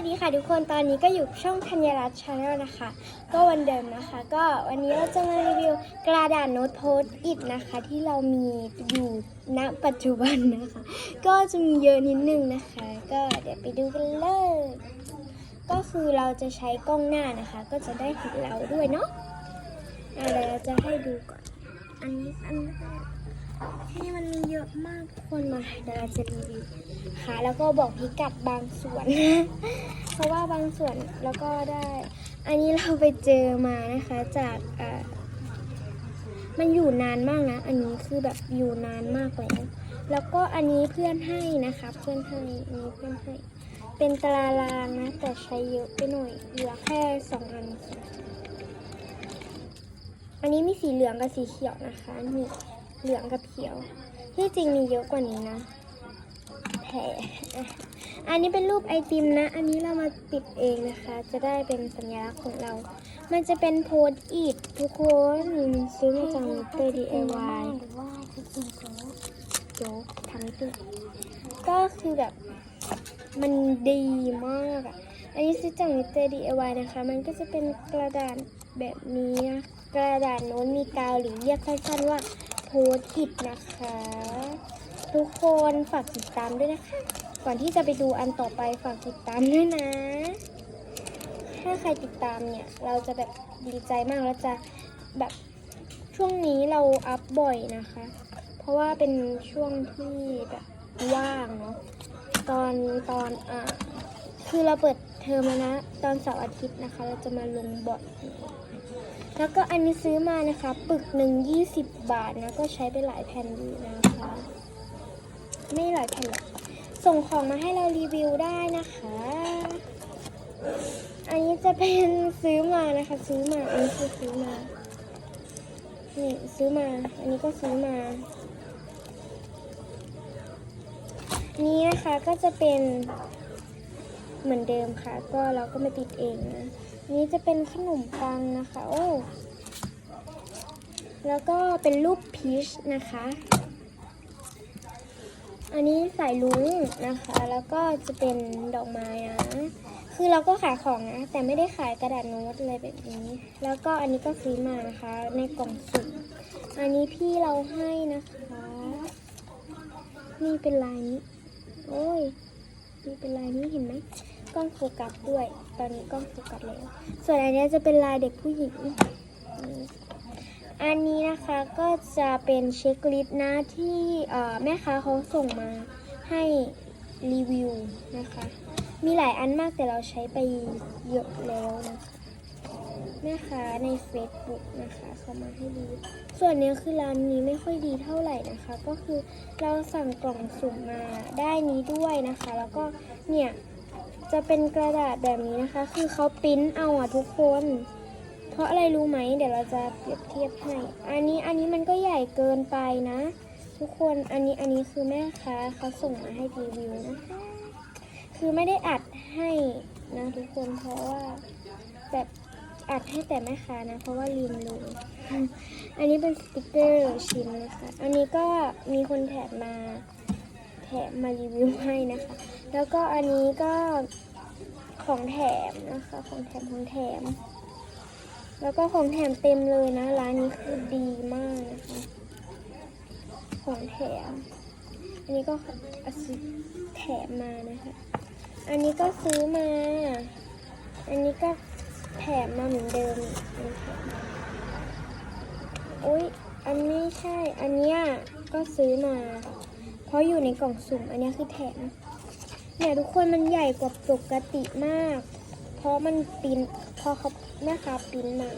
วัสดีค่ะทุกคนตอนนี้ก็อยู่ช่องธัญรัตน์ชาแนลนะคะ ก็วันเดิมนะคะ ก็วันนี้เราจะมารีวิวกระดาษโน้ตโพสอิทนะคะ ที่เรามีอยู่ณปัจจุบันนะคะ ก็จะมีเยอะนิดนึงนะคะ ก็เดี๋ยวไปดูกันเลยก็คือเราจะใช้กล้องหน้านะคะ ก็จะได้เห็นเราด้วยเนาะอะเดี๋ยวเราจะให้ดูก่อน อันนี้อันแรก นี่มันมีเยอะมากคนมาเดี๋ยวเราจะรีวิวค่ะแล้วก็บอกพิกัดบางส่วน เพราะว่าบางส่วนแล้วก็ได้ อันนี้เราไปเจอมานะคะจากอ่ามันอยู่นานมากนะ อันนี้คือแบบอยู่นานมากแล้วแล้วก็อันนี้เพื่อนให้นะคะเพื่อนให้อันนี้เพื่อนให้ เป็นตารางนะ แต่ใช้เยอะไปหน่อยเหลือแค่สองอัน อันนี้มีสีเหลืองกับสีเขียวนะคะนี่ เหลืองกับเขียว ที่จริงมีเยอะกว่านี้นะแผลอันนี้เป็นรูปไอติมนะ อันนี้เรามาติดเองนะคะ จะได้เป็นสัญลักษณ์ของเรา มันจะเป็นโพสต์อิททุกคนซื้อมาจากมิเตอร์ DIY หรือว่าจะกินโจ๊กโจ๊กทำให้ตึก็คือแบบมันดีมากอะ อันนี้ซื้อจากมิเตอร์ DIY นะคะ มันก็จะเป็นกระดาษแบบนี้นะ กระดาษโน้นมีกาวหรือเรียกสั้นๆว่า โพสต์อิทนะคะ ทุกคนฝากติดตามด้วยนะคะ ก่อนที่จะไปดูอันต่อไปฝากติดตามด้วยนะ ถ้าใครติดตามเนี่ย เราจะแบบดีใจมากแล้วจะแบบช่วงนี้เราอัพบ่อยนะคะ เพราะว่าเป็นช่วงที่แบบว่างเนาะตอนตอนอ่าคือเราเปิด เทอมแล้วนะ ตอนเสาร์อาทิตย์นะคะ เราจะมาลงบ่อยแล้วก็อันนี้ซื้อมานะคะปึกหนึ่งยี่สิบบาทนะ ก็ใช้ไปหลายแผ่นดีนะคะ ไม่หลายแผ่นหรอกส่งของมาให้เรารีวิวได้นะคะ อันนี้จะเป็นซื้อมานะคะ ซื้อมา อันนี้คือซื้อมานี่ซื้อมา อันนี้ก็ซื้อมา นี่นะคะก็จะเป็น เหมือนเดิมค่ะ ก็เราก็มาติดเองนะนี่จะเป็นขนมปังนะคะ โอ้แล้วก็เป็นรูปพีชนะคะ อันนี้สายลุงนะคะ แล้วก็จะเป็นดอกไม้นะ คือเราก็ขายของนะ แต่ไม่ได้ขายกระดาษโน้ตอะไรแบบนี้ แล้วก็อันนี้ก็ซื้อมานะคะ ในกล่องสุ่มอันนี้พี่เราให้นะคะ นี่เป็นลายนี้ โอ้ย นี่เป็นลายนี้เห็นไหมกล้องโฟกัสด้วย ตอนนี้กล้องโฟกัสแล้ว ส่วนอันนี้จะเป็นลายเด็กผู้หญิง อันนี้นะคะก็จะเป็นเช็คลิสต์นะที่แม่ค้าเขาส่งมาให้รีวิวนะคะ มีหลายอันมากแต่เราใช้ไปเยอะแล้วนะคะ แม่ค้าใน Facebook นะคะเขามาให้ดูส่วนเนี้ยคือร้านนี้ไม่ค่อยดีเท่าไหร่นะคะ ก็คือเราสั่งกล่องสุ่มมาได้นี้ด้วยนะคะ แล้วก็เนี่ยจะเป็นกระดาษแบบนี้นะคะ คือเขาปริ้นเอาอะทุกคน เพราะอะไรรู้ไหมเดี๋ยวเราจะเปรียบเทียบให้ อันนี้อันนี้มันก็ใหญ่เกินไปนะ ทุกคนอันนี้อันนี้คือแม่ค้าเขาส่งมาให้รีวิวนะคะ คือไม่ได้อัดให้นะทุกคนเพราะว่าแบบ อัดให้แต่แม่ค้านะ เพราะว่าลืมเลยอันนี้เป็นสติกเกอร์ชิ้นนะคะ อันนี้ก็มีคนแถมมาแถมมารีวิวให้นะคะ แล้วก็อันนี้ก็ของแถมนะคะ ของแถมของแถม แล้วก็ของแถมเต็มเลยนะ ร้านนี้คือดีมากนะคะ ของแถม อันนี้ก็อาซื้อแถมมานะคะ อันนี้ก็ซื้อมา อันนี้ก็ แถมมาเหมือนเดิมอุ้ยอันนี้ใช่ อันเนี้ยก็ซื้อมา เพราะอยู่ในกล่องสุ่ม อันนี้คือแถมเนี่ยทุกคนมันใหญ่กว่าปกติมาก เพราะมันปิ้นพอเขาแม่ค้าปิ้นมา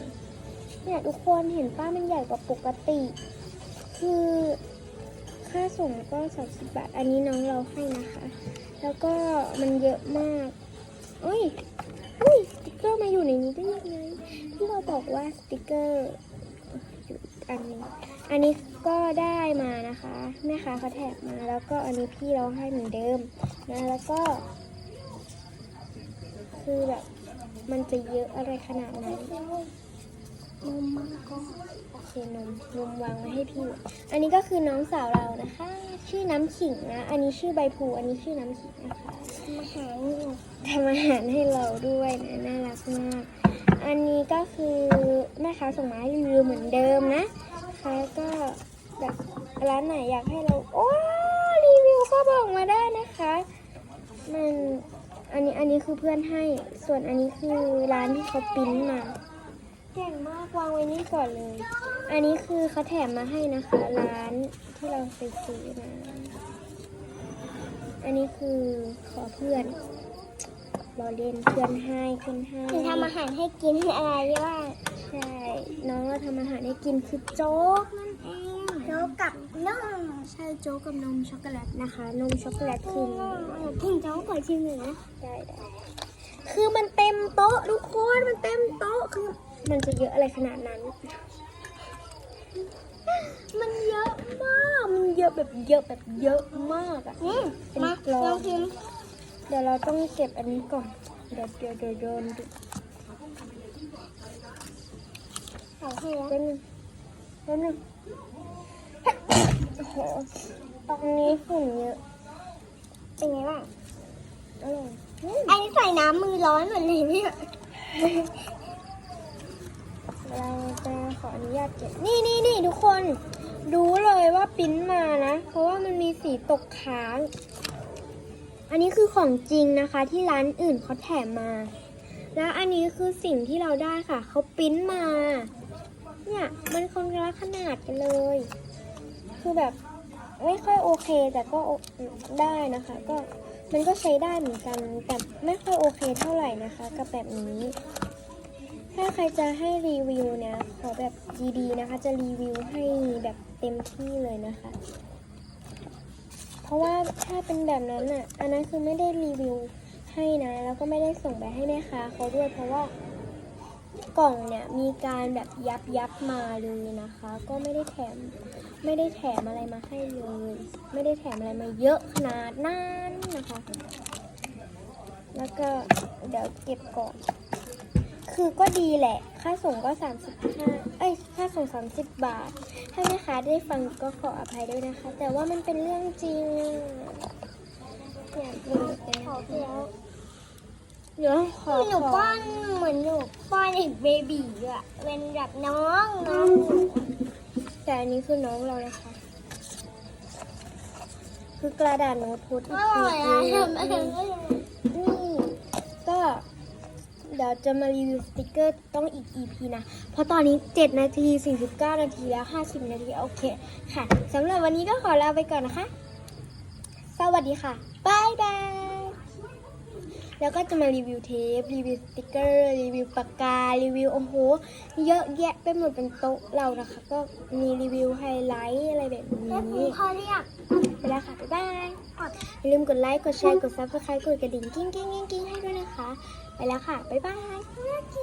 เนี่ยทุกคนเห็นป้ามันใหญ่กว่าปกติ คือค่าส่งก็30บาท อันนี้น้องเราให้นะคะ แล้วก็มันเยอะมาก อุ้ย เกอร์มาอยู่ในนี้ได้ยังไงที่เราบอกว่าสติกเกอร์อยู่อันนี้อันนี้ก็ได้มานะคะแม่ค้าเขาแถมมาแล้วก็อันนี้พี่เราให้เหมือนเดิมนะแล้วก็ คือแบบมันจะเยอะอะไรขนาดไหนนมากก็ คนมนมวางไว้ให้พี่ อันนี้ก็คือน้องสาวเรานะคะ ชื่อน้ำขิงนะ อันนี้ชื่อใบพูอันนี้ชื่อน้ำขิงนะคะมาหาทำอาหารให้เราด้วยนะน่ารักมาก อันนี้ก็คือแม่ค้าส่งมาให้รีวิวเหมือนเดิมนะค่ะก็แบบร้านไหนอยากให้เรา โอ้รีวิวก็บอกมาได้นะคะมันอันนี้อันนี้คือเพื่อนให้ ส่วนอันนี้คือร้านที่เขาปริ้นมา เก่งมากวางไว้นี่ก่อนเลย อันนี้คือเขาแถมมาให้นะคะร้านที่เราไปซื้อนะ อันนี้คือขอเพื่อนเราเล่นเพื่อนให้เพื่อนให้คือทำอาหารให้กินอะไรว่าใช่ น้องเราทำอาหารให้กินคือโจ๊กนั่นเองโจ๊กกับนมใช่โจ๊กกับนมช็อกโกแลตนะคะ นมช็อกโกแลตคือกินโจ๊กก่อนชิมเลยนะได้ได้คือมันเต็มโต๊ะทุกคนมันเต็มโต๊ะคือมันจะเยอะอะไรขนาดนั้น มันเยอะมาก มันเยอะแบบเยอะแบบเยอะมากอะอืมเป็นมากรอลองงชิมเดี๋ยวเราต้องเก็บอันนี้ก่อน เดี๋ยวเดี๋ยวเดี๋ยวโดนดุใส่ให้แล้วแป๊บนึงแป๊บนึงโอ้โหตรงนี้ฝุ่นเยอะเป็นไงบ้างอร่อยอืมอันนี้ใส่น้ำมือร้อนหมดเลยเนี่ย เราจะขออนุญาตเก็บนี่นี่นี่ทุกคนรู้เลยว่าปริ้นมานะ เพราะว่ามันมีสีตกค้าง อันนี้คือของจริงนะคะ ที่ร้านอื่นเขาแถมมา แล้วอันนี้คือสิ่งที่เราได้ค่ะ เขาปริ้นมา เนี่ยมันคนละขนาดกันเลย คือแบบไม่ค่อยโอเคแต่ก็ได้นะคะ ก็มันก็ใช้ได้เหมือนกันแต่ไม่ค่อยโอเคเท่าไหร่นะคะ กับแบบนี้ ถ้าใครจะให้รีวิวเนี่ยขอแบบดีๆนะคะ จะรีวิวให้แบบเต็มที่เลยนะคะ เพราะว่าถ้าเป็นแบบนั้นอะ อันนั้นคือไม่ได้รีวิวให้นะ แล้วก็ไม่ได้ส่งไปให้แม่ค้าเขาด้วย เพราะว่ากล่องเนี่ยมีการแบบยับยับมาเลยนะคะ ก็ไม่ได้แถมไม่ได้แถมอะไรมาให้เลย ไม่ได้แถมอะไรมาเยอะขนาดนั้นนะคะ แล้วก็เดี๋ยวเก็บก่อน คือก็ดีแหละ ค่าส่งก็35เอ้ย ค่าส่ง 30 บาท ถ้าแม่ค้าได้ฟังก็ขออภัยด้วยนะคะ แต่ว่ามันเป็นเรื่องจริงอยากดูแต่เดี๋ยวขอหนูป้อนเหมือนหนูป้อนเด็กเบบี้อะเป็นแบบน้องน้องหนูแต่อันนี้คือน้องเรานะคะ คือกระดาษโน้ตพุทอร่อยอะทำอะไรนี่ก็ เดี๋ยวจะมารีวิวสติกเกอร์ต้องอีก EP นะ เพราะตอนนี้ 7 นาที 49 นาทีแล้ว 50 นาที โอเคค่ะสำหรับวันนี้ก็ขอลาไปก่อนนะคะ สวัสดีค่ะบายบาย แล้วก็จะมารีวิวเทป รีวิวสติกเกอร์ รีวิวปากกา รีวิวโอ้โห เยอะแยะไปหมดเป็นโต๊ะเรานะคะ ก็มีรีวิวไฮไลท์อะไรแบบแล้วคุณนี้พ่อเรียกไปแล้วค่ะบ๊ายบายอย่าลืมกดไลค์ กดแชร์ กดซับสไครต์กดกระดิ่งกิ้งกิ้งกิ้งกิ้งให้ด้วยนะคะ แล้วค่ะ บ๊ายบาย